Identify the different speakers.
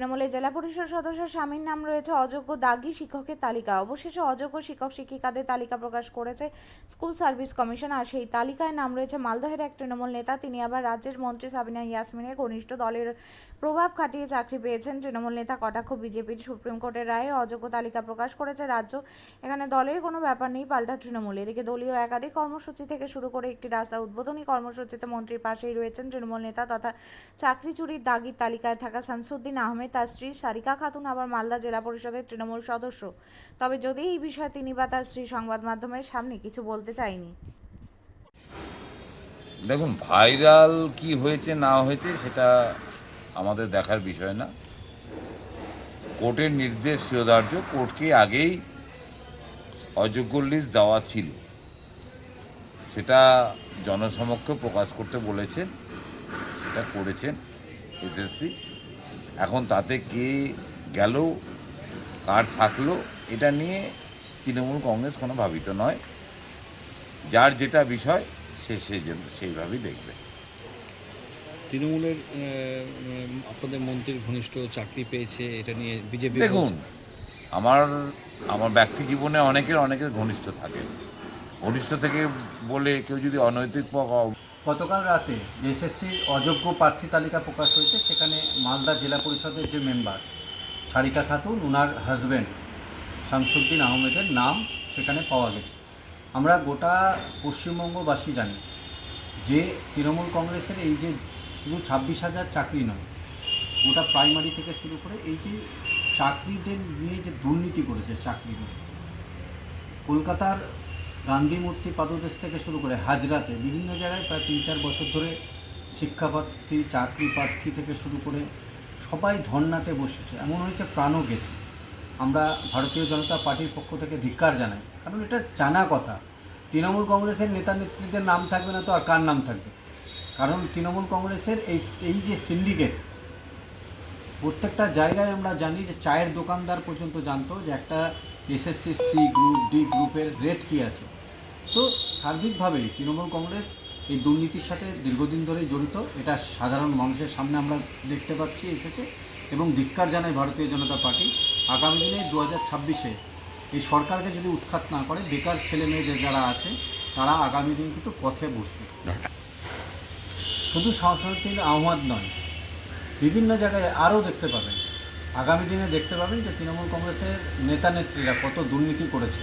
Speaker 1: তৃণমূলের জেলা পরিষদ সদস্য স্বামীর নাম রয়েছে অযোগ্য দাগি শিক্ষকের তালিকা। অবশেষে অযোগ্য শিক্ষক শিক্ষিকাদের তালিকা প্রকাশ করেছে স্কুল সার্ভিস কমিশন আর সেই তালিকায় নাম রয়েছে মালদহের এক তৃণমূল নেতা। তিনি আবার রাজ্যের মন্ত্রী সাবিনা ইয়াসমিনের ঘনিষ্ঠ দলের প্রভাব খাটিয়ে চাকরি পেয়েছেন। তৃণমূল নেতা কটাক্ষ বিজেপির সুপ্রিম কোর্টের রায়ে অযোগ্য তালিকা প্রকাশ করেছে রাজ্য। এখানে দলের কোনো ব্যাপার নেই, পাল্টা তৃণমূল। এদিকে দলীয় একাধিক কর্মসূচি থেকে শুরু করে একটি রাস্তার উদ্বোধনী কর্মসূচিতে মন্ত্রীর পাশেই রয়েছেন তৃণমূল নেতা তথা চাকরি চুরির দাগির তালিকায় থাকা শামসুদ্দিন আহমেদ। তার স্ত্রী সারিকা খাতুন আবার মালদা জেলা পরিষদের তৃণমূল সদস্য। তবে যদি এই বিষয়ে তিনি বা তার স্ত্রী সংবাদ মাধ্যমের সামনে কিছু বলতে চায়নি।
Speaker 2: দেখুন, ভাইরাল কি হয়েছে, না হয়েছে, সেটা আমাদের দেখার বিষয় না। কোর্টের নির্দেশ শিরোধার্য কোর্টকে আগেই অযোগ্য লিস্ট দেওয়া ছিল। সেটা জনসমক্ষে প্রকাশ করতে বলেছেন, সেটা করেছেন এসএসসি। এখন তাতে কে গেল কার থাকল এটা নিয়ে তৃণমূল কংগ্রেস কোনো ভাবিত নয়। যার যেটা বিষয় সে সে যে- সেইভাবেই দেখবে।
Speaker 3: তৃণমূলের আপনাদের মন্ত্রীর ঘনিষ্ঠ চাকরি পেয়েছে এটা নিয়ে বিজেপি
Speaker 2: দেখুন আমার আমার ব্যক্তি জীবনে অনেকের অনেকের ঘনিষ্ঠ থাকে। ঘনিষ্ঠ থেকে বলে কেউ যদি অনৈতিক
Speaker 4: গতকাল রাতে এসএসসির অযোগ্য প্রার্থী তালিকা প্রকাশ হয়েছে। সেখানে মালদা জেলা পরিষদের যে মেম্বার, সারিকা খাতুন ওনার হাজব্যান্ড শামসুদ্দিন আহমেদের নাম সেখানে পাওয়া গেছে। আমরা গোটা পশ্চিমবঙ্গবাসী জানি যে তৃণমূল কংগ্রেসের এই যে শুধু ছাব্বিশ হাজার চাকরি নয়, গোটা প্রাইমারি থেকে শুরু করে এই যে চাকরিদের নিয়ে যে দুর্নীতি করেছে, চাকরি নিয়ে, কলকাতার গান্ধী মূর্তি পাদদেশ থেকে শুরু করে হাজরাতে বিভিন্ন জায়গায় প্রায় তিন চার বছর ধরে শিক্ষাপ্রার্থী চাকরি প্রার্থী থেকে শুরু করে সবাই ধর্নাতে বসেছে। এমন হয়েছে প্রাণও গেছে। আমরা ভারতীয় জনতা পার্টির পক্ষ থেকে ধিক্কার জানাই। কারণ এটা জানা কথা। তৃণমূল কংগ্রেসের নেতা নেত্রীদের নাম থাকবে না তো আর কার নাম থাকবে? কারণ তৃণমূল কংগ্রেসের এই এই যে সিন্ডিকেট প্রত্যেকটা জায়গায় আমরা জানি যে চায়ের দোকানদার পর্যন্ত জানতো যে একটা এসএসসি সি গ্রুপ ডি গ্রুপের রেট কী আছে। তো সার্বিকভাবেই তৃণমূল কংগ্রেস এই দুর্নীতির সাথে দীর্ঘদিন ধরেই জড়িত। এটা সাধারণ মানুষের সামনে আমরা দেখতে পাচ্ছি, এসেছে এবং ধিক্কার জানায় ভারতীয় জনতা পার্টি। আগামী দিনে দু হাজার ছাব্বিশে এই সরকারকে যদি উৎখাত না করে, বেকার ছেলে মেয়েদের যারা আছে, তারা আগামী দিন কিন্তু পথে বসবে। শুধু সংস্কৃতির আহ্বান নয়, বিভিন্ন জায়গায় আরও দেখতে পাবেন। আগামী দিনে দেখতে পাবেন যে তৃণমূল কংগ্রেসের নেতা নেত্রীরা কত দুর্নীতি করেছে।